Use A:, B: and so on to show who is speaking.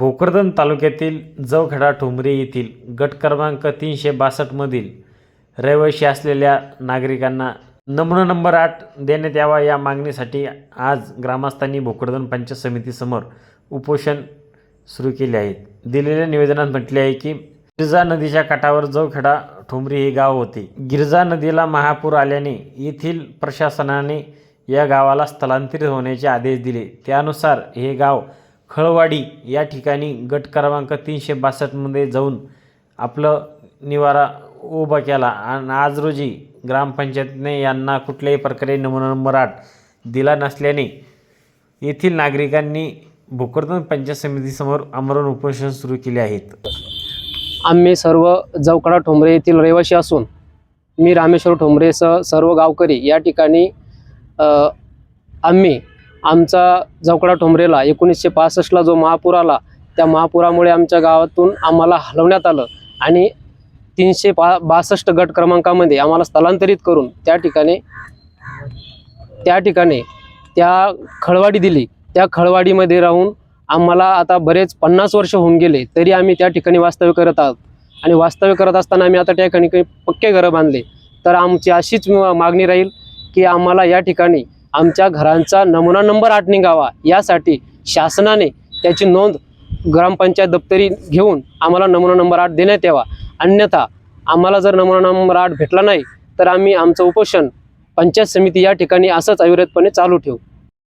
A: भोकरदन तालुक्यातील जवखेडा ठोंबरे येथील गट क्रमांक तीनशे बासष्टमधील रहिवाशी असलेल्या नागरिकांना नमुना नंबर आठ देण्यात यावा या मागणीसाठी आज ग्रामस्थांनी भोकरदन पंचायत समितीसमोर उपोषण सुरू केले आहे. दिलेल्या निवेदनात म्हटले आहे की गिरजा नदीच्या काठावर जवखेडा ठोंबरी हे गाव होते. गिरजा नदीला महापूर आल्याने येथील प्रशासनाने या गावाला स्थलांतरित होण्याचे आदेश दिले. त्यानुसार हे गाव खळवाडी या ठिकाणी गट क्रमांक तीनशे बासष्टमध्ये जाऊन आपलं निवारा उभा केला. आणि आज रोजी ग्रामपंचायतीने यांना कुठल्याही प्रकारे नमुना नंबर आठ दिला नसल्याने येथील नागरिकांनी भोकरदन पंचायत समितीसमोर आमरण उपोषण सुरू केले आहेत.
B: आम्ही सर्व जवकडा ठोंबरे येथील रहिवासी असून मी रामेश्वर ठोंबरेसह सर्व गावकरी या ठिकाणी अ, आम्ही आमचा जवकडा ठोंबरेला एकोणीसशे पासष्टला जो महापूर आला त्या महापुरामुळे आमच्या गावातून आम्हाला हलवण्यात आलं आणि तीनशे पा बासष्ट गट क्रमांकामध्ये आम्हाला स्थलांतरित करून त्या ठिकाणी त्या ठिकाणी त्या खळवाडी दिली. त्या खळवाडीमध्ये राहून आम्हाला आता बरेच पन्नास वर्ष होऊन गेले तरी आम्ही त्या ठिकाणी वास्तव्य करत आहोत. आणि वास्तव्य करत असताना आम्ही आता त्या ठिकाणी काही पक्के घरं बांधले. तर आमची अशीच मागणी राहील की आम्हाला या ठिकाणी आमच्या घरांचा नमुना नंबर आठ निघावा. यासाठी शासनाने त्याची नोंद ग्रामपंचायत दप्तरी घेऊन आम्हाला नमुना नंबर आठ देण्यात यावा. अन्यथा आम्हाला जर नमुना नंबर आठ भेटला नाही तर आम्ही आमचं उपोषण पंचायत समिती या ठिकाणी असंच अविरतपणे चालू ठेवू.